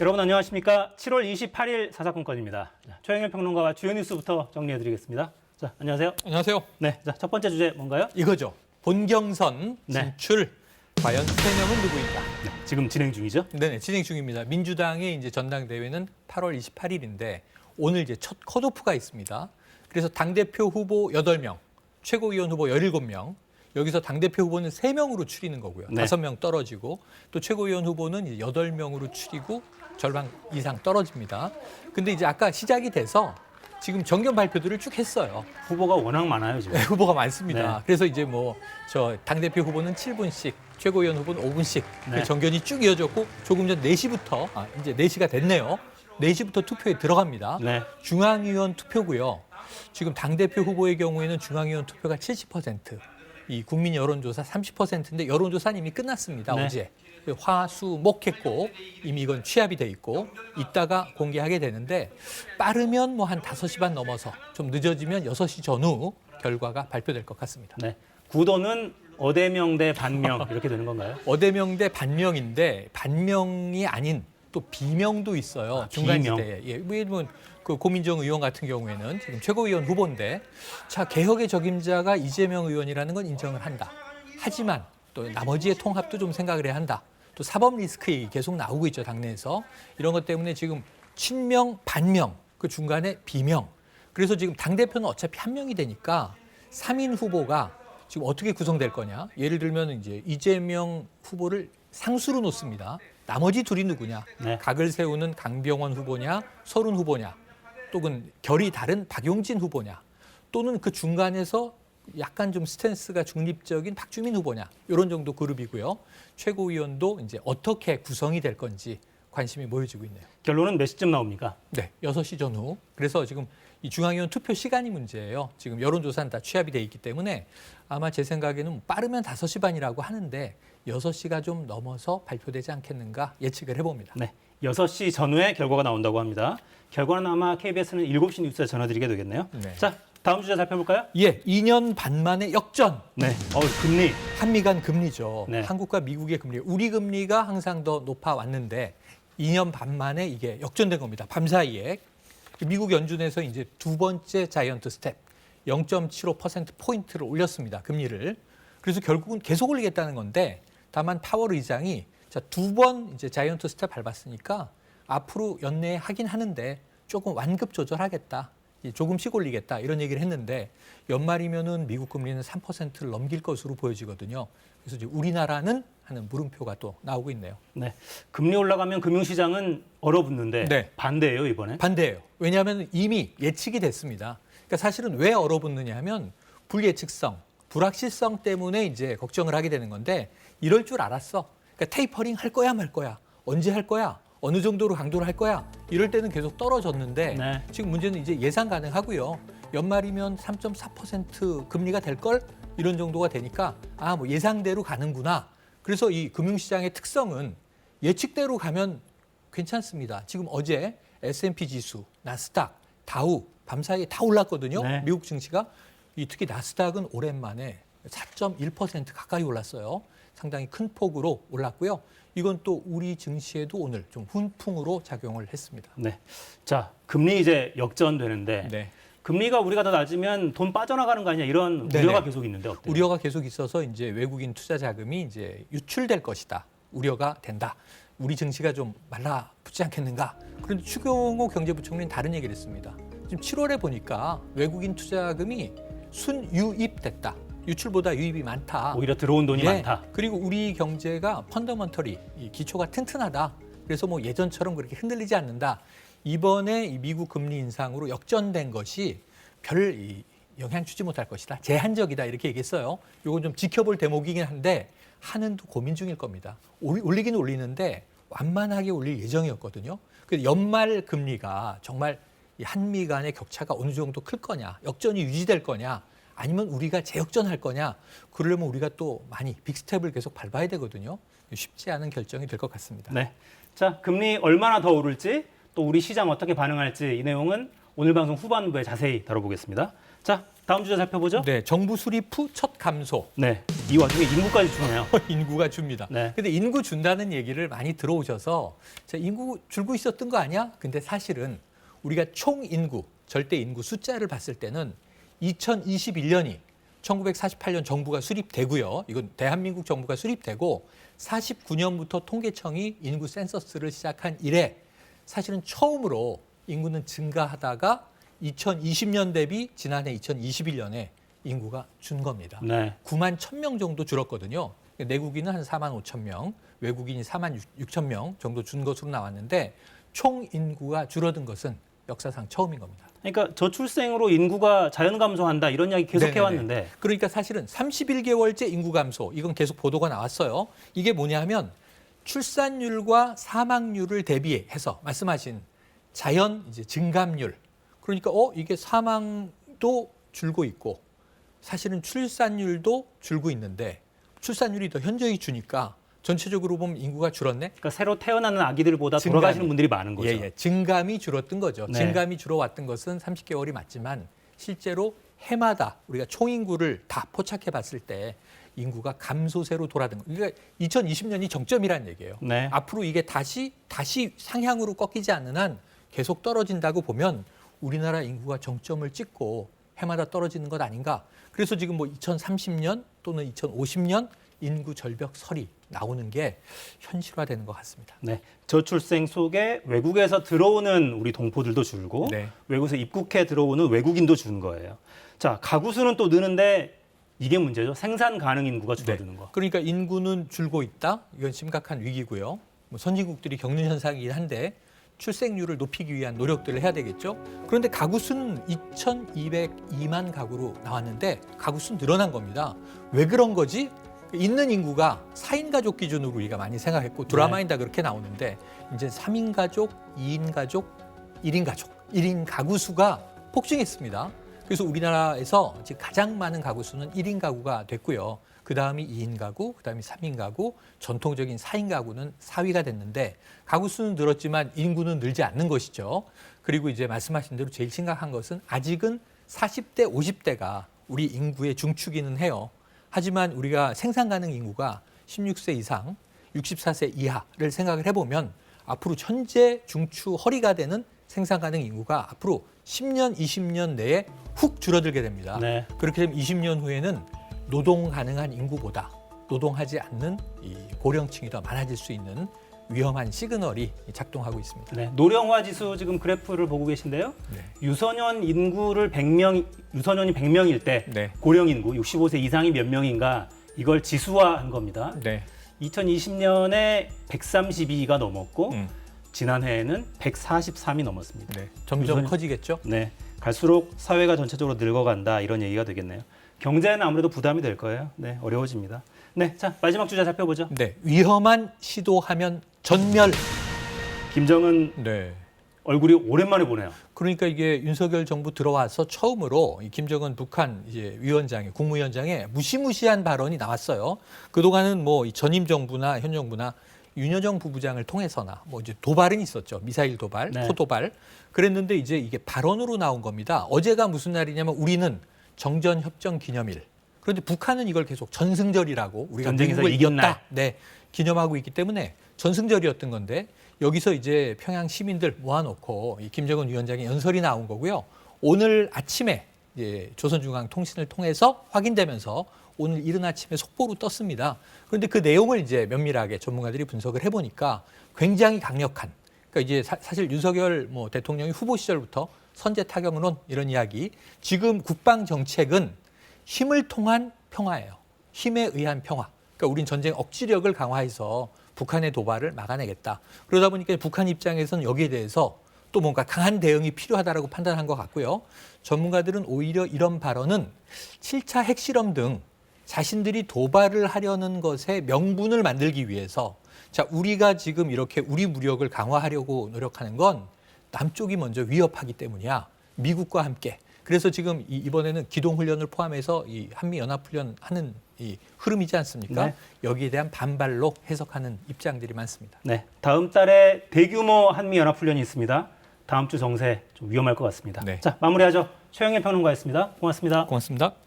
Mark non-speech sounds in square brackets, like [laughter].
여러분 안녕하십니까? 7월 28일 사사건건입니다. 자, 최영일 평론가와 주요 뉴스부터 정리해드리겠습니다. 자, 안녕하세요. 안녕하세요. 네, 자, 첫 번째 주제 뭔가요? 이거죠. 본경선 네. 진출. 과연 세 명은 누구인가? 네, 지금 진행 중이죠? 네네, 진행 중입니다. 민주당의 이제 전당대회는 8월 28일인데 오늘 이제 첫 컷오프가 있습니다. 그래서 당대표 후보 8명, 최고위원 후보 17명, 여기서 당대표 후보는 3명으로 추리는 거고요. 네. 5명 떨어지고 또 최고위원 후보는 이제 8명으로 추리고 절반 이상 떨어집니다. 근데 이제 아까 시작이 돼서 지금 정견 발표들을 쭉 했어요. 후보가 워낙 많아요, 지금. 네, 후보가 많습니다. 네. 그래서 이제 뭐 저 당대표 후보는 7분씩, 최고위원 후보는 5분씩 네. 정견이 쭉 이어졌고 조금 전 4시부터 아, 이제 4시가 됐네요. 4시부터 투표에 들어갑니다. 네. 중앙위원 투표고요. 지금 당대표 후보의 경우에는 중앙위원 투표가 70%, 이 국민 여론조사 30%인데 여론조사는 이미 끝났습니다. 네. 어제 화 수 목 했고 이미 이건 취합이 돼 있고 이따가 공개하게 되는데 빠르면 뭐 한 5시 반 넘어서 좀 늦어지면 6시 전후 결과가 발표될 것 같습니다. 네. 구도는 어대명 대 반명 이렇게 되는 건가요? [laughs] 어대명 대 반명인데 반명이 아닌 또 비명도 있어요. 아, 중간 비명. 지대에. 예, 왜냐면 그 고민정 의원 같은 경우에는 지금 최고위원 후보인데 자 개혁의 적임자가 이재명 의원이라는 건 인정을 한다. 하지만 또 나머지의 통합도 좀 생각을 해야 한다. 또 사법 리스크 계속 나오고 있죠 당내에서 이런 것 때문에 지금 친명 반명 그 중간에 비명. 그래서 지금 당 대표는 어차피 한 명이 되니까 3인 후보가 지금 어떻게 구성될 거냐? 예를 들면 이제 이재명 후보를 상수로 놓습니다. 나머지 둘이 누구냐? 네. 각을 세우는 강병원 후보냐, 서른 후보냐, 또는 결이 다른 박용진 후보냐, 또는 그 중간에서 약간 좀 스탠스가 중립적인 박주민 후보냐 이런 정도 그룹이고요. 최고위원도 이제 어떻게 구성이 될 건지 관심이 모여지고 있네요. 결론은 몇 시쯤 나옵니까? 네, 6시 전후. 그래서 지금 이 중앙위원 투표 시간이 문제예요. 지금 여론조사는 다 취합이 돼 있기 때문에 아마 제 생각에는 빠르면 5시 반이라고 하는데 6시가 좀 넘어서 발표되지 않겠는가 예측을 해봅니다. 네. 6시 전후에 결과가 나온다고 합니다. 결과는 아마 KBS는 7시 뉴스에 전해드리게 되겠네요. 네. 자, 다음 주제 살펴볼까요? 예, 2년 반 만에 역전. 네. 어, 금리. 한미 간 금리죠. 네. 한국과 미국의 금리. 우리 금리가 항상 더 높아 왔는데 2년 반 만에 이게 역전된 겁니다. 밤 사이에 미국 연준에서 이제 두 번째 자이언트 스텝 0.75% 포인트를 올렸습니다. 금리를. 그래서 결국은 계속 올리겠다는 건데 다만 파월 의장이 자, 두 번 이제 자이언트 스텝 밟았으니까 앞으로 연내에 하긴 하는데 조금 완급 조절하겠다. 이 조금씩 올리겠다 이런 얘기를 했는데 연말이면은 미국 금리는 3%를 넘길 것으로 보여지거든요. 그래서 이제 우리나라는 하는 물음표가 또 나오고 있네요. 네. 금리 올라가면 금융시장은 얼어붙는데 네. 반대예요, 이번에. 반대예요. 왜냐하면 이미 예측이 됐습니다. 그러니까 사실은 왜 얼어붙느냐 하면 불예측성, 불확실성 때문에 이제 걱정을 하게 되는 건데 이럴 줄 알았어. 그러니까 테이퍼링 할 거야 말 거야. 언제 할 거야? 어느 정도로 강도를 할 거야? 이럴 때는 계속 떨어졌는데 네. 지금 문제는 이제 예상 가능하고요. 연말이면 3.4% 금리가 될 걸 이런 정도가 되니까 아 뭐 예상대로 가는구나. 그래서 이 금융시장의 특성은 예측대로 가면 괜찮습니다. 지금 어제 S&P 지수, 나스닥, 다우 밤사이에 다 올랐거든요. 네. 미국 증시가 이 특히 나스닥은 오랜만에 4.1% 가까이 올랐어요. 상당히 큰 폭으로 올랐고요. 이건 또 우리 증시에도 오늘 좀 훈풍으로 작용을 했습니다. 네. 자, 금리 이제 역전되는데 네. 금리가 우리가 더 낮으면 돈 빠져나가는 거 아니냐 이런 네네. 우려가 계속 있는데 어때요? 우려가 계속 있어서 이제 외국인 투자 자금이 이제 유출될 것이다. 우려가 된다. 우리 증시가 좀 말라붙지 않겠는가? 그런데 추경호 경제부총리는 다른 얘기를 했습니다. 지금 7월에 보니까 외국인 투자 자금이 순유입됐다. 유출보다 유입이 많다. 오히려 들어온 돈이 예, 많다. 그리고 우리 경제가 펀더먼털이 이 기초가 튼튼하다. 그래서 뭐 예전처럼 그렇게 흔들리지 않는다. 이번에 이 미국 금리 인상으로 역전된 것이 별 이, 영향 주지 못할 것이다. 제한적이다 이렇게 얘기했어요. 이건 좀 지켜볼 대목이긴 한데 한은도 고민 중일 겁니다. 올- 올리긴 올리는데 완만하게 올릴 예정이었거든요. 그 연말 금리가 정말 이 한미 간의 격차가 어느 정도 클 거냐, 역전이 유지될 거냐, 아니면 우리가 재역전할 거냐, 그러려면 우리가 또 많이 빅스텝을 계속 밟아야 되거든요. 쉽지 않은 결정이 될 것 같습니다. 네. 자, 금리 얼마나 더 오를지 또 우리 시장 어떻게 반응할지 이 내용은 오늘 방송 후반부에 자세히 다뤄보겠습니다. 자, 다음 주제 살펴보죠. 네, 정부 수립 후 첫 감소. 네. 이 와중에 인구까지 주네요. [laughs] 인구가 줍니다. 네. 근데 인구 준다는 얘기를 많이 들어오셔서 자, 인구 줄고 있었던 거 아니야? 근데 사실은 우리가 총 인구, 절대 인구 숫자를 봤을 때는 2021년이 1948년 정부가 수립되고요. 이건 대한민국 정부가 수립되고 49년부터 통계청이 인구 센서스를 시작한 이래 사실은 처음으로 인구는 증가하다가 2020년 대비 지난해 2021년에 인구가 준 겁니다. 네. 9만 1,000명 정도 줄었거든요. 내국인은 한 4만 5천 명, 외국인이 4만 6천 명 정도 준 것으로 나왔는데 총 인구가 줄어든 것은 역사상 처음인 겁니다. 그러니까 저출생으로 인구가 자연 감소한다 이런 이야기 계속 네네네. 해왔는데 그러니까 사실은 31개월째 인구 감소 이건 계속 보도가 나왔어요. 이게 뭐냐면 출산율과 사망률을 대비해서 말씀하신 자연 이제 증감률 그러니까 어 이게 사망도 줄고 있고 사실은 출산율도 줄고 있는데 출산율이 더 현저히 주니까 전체적으로 보면 인구가 줄었네. 그러니까 새로 태어나는 아기들보다 증감이. 돌아가시는 분들이 많은 거죠. 예, 예. 증감이 줄었던 거죠. 네. 증감이 줄어왔던 것은 30개월이 맞지만 실제로 해마다 우리가 총인구를 다 포착해 봤을 때 인구가 감소세로 돌아든 거. 그러니까 2020년이 정점이라는 얘기예요. 네. 앞으로 이게 다시 다시 상향으로 꺾이지 않는 한 계속 떨어진다고 보면 우리나라 인구가 정점을 찍고 해마다 떨어지는 것 아닌가. 그래서 지금 뭐 2030년 또는 2050년 인구 절벽설이 나오는 게 현실화되는 것 같습니다. 네. 저출생 속에 외국에서 들어오는 우리 동포들도 줄고 네. 외국에서 입국해 들어오는 외국인도 준 거예요. 자, 가구 수는 또 느는데 이게 문제죠. 생산 가능 인구가 줄어드는 거. 그러니까 인구는 줄고 있다. 이건 심각한 위기고요. 뭐 선진국들이 겪는 현상이긴 한데 출생률을 높이기 위한 노력들을 해야 되겠죠. 그런데 가구 수는 2,202만 가구로 나왔는데 가구 수는 늘어난 겁니다. 왜 그런 거지? 있는 인구가 4인 가족 기준으로 우리가 많이 생각했고 드라마인 다 그렇게 나오는데 이제 3인 가족, 2인 가족, 1인 가족, 1인 가구 수가 폭증했습니다. 그래서 우리나라에서 지금 가장 많은 가구 수는 1인 가구가 됐고요. 그 다음이 2인 가구, 그 다음이 3인 가구, 전통적인 4인 가구는 4위가 됐는데 가구 수는 늘었지만 인구는 늘지 않는 것이죠. 그리고 이제 말씀하신 대로 제일 심각한 것은 아직은 40대, 50대가 우리 인구의 중축이는 해요. 하지만 우리가 생산 가능 인구가 16세 이상, 64세 이하를 생각을 해보면 앞으로 현재 중추 허리가 되는 생산 가능 인구가 앞으로 10년, 20년 내에 훅 줄어들게 됩니다. 네. 그렇게 되면 20년 후에는 노동 가능한 인구보다 노동하지 않는 이 고령층이 더 많아질 수 있는 위험한 시그널이 작동하고 있습니다. 네. 노령화 지수 지금 그래프를 보고 계신데요. 네. 유소년 인구를 100명 유소년이 100명일 때 네. 고령 인구 65세 이상이 몇 명인가 이걸 지수화한 겁니다. 네. 2020년에 132가 넘었고 음. 지난해에는 143이 넘었습니다. 네. 점점 우선- 커지겠죠? 네, 갈수록 사회가 전체적으로 늙어간다 이런 얘기가 되겠네요. 경제는 아무래도 부담이 될 거예요. 네, 어려워집니다. 네, 자 마지막 주제 살펴보죠. 네. 위험한 시도하면 전멸. 김정은 네. 얼굴이 오랜만에 보네요. 그러니까 이게 윤석열 정부 들어와서 처음으로 이 김정은 북한 이제 위원장의 국무위원장의 무시무시한 발언이 나왔어요. 그동안은 뭐이 전임 정부나 현 정부나 윤여정 부부장을 통해서나 뭐 이제 도발은 있었죠. 미사일 도발, 네. 포도발. 그랬는데 이제 이게 발언으로 나온 겁니다. 어제가 무슨 날이냐면 우리는 정전 협정 기념일. 그런데 북한은 이걸 계속 전승절이라고 우리가 전쟁에서 미국을 이겼다. 날. 네. 기념하고 있기 때문에 전승절이었던 건데 여기서 이제 평양 시민들 모아놓고 이 김정은 위원장의 연설이 나온 거고요. 오늘 아침에 이제 조선중앙 통신을 통해서 확인되면서 오늘 이른 아침에 속보로 떴습니다. 그런데 그 내용을 이제 면밀하게 전문가들이 분석을 해보니까 굉장히 강력한. 그러니까 이제 사, 실 윤석열 뭐 대통령이 후보 시절부터 선제 타격론 이런 이야기. 지금 국방 정책은 힘을 통한 평화예요. 힘에 의한 평화. 그러니까 우린 전쟁 억지력을 강화해서 북한의 도발을 막아내겠다. 그러다 보니까 북한 입장에서는 여기에 대해서 또 뭔가 강한 대응이 필요하다라고 판단한 것 같고요. 전문가들은 오히려 이런 발언은 7차 핵실험 등 자신들이 도발을 하려는 것에 명분을 만들기 위해서 자, 우리가 지금 이렇게 우리 무력을 강화하려고 노력하는 건 남쪽이 먼저 위협하기 때문이야. 미국과 함께. 그래서 지금 이- 이번에는 기동 훈련을 포함해서 이 한미 연합 훈련 하는 이 흐름이지 않습니까? 네. 여기에 대한 반발로 해석하는 입장들이 많습니다. 네, 다음 달에 대규모 한미 연합 훈련이 있습니다. 다음 주 정세 좀 위험할 것 같습니다. 네. 자 마무리하죠. 최영일 평론가였습니다. 고맙습니다. 고맙습니다.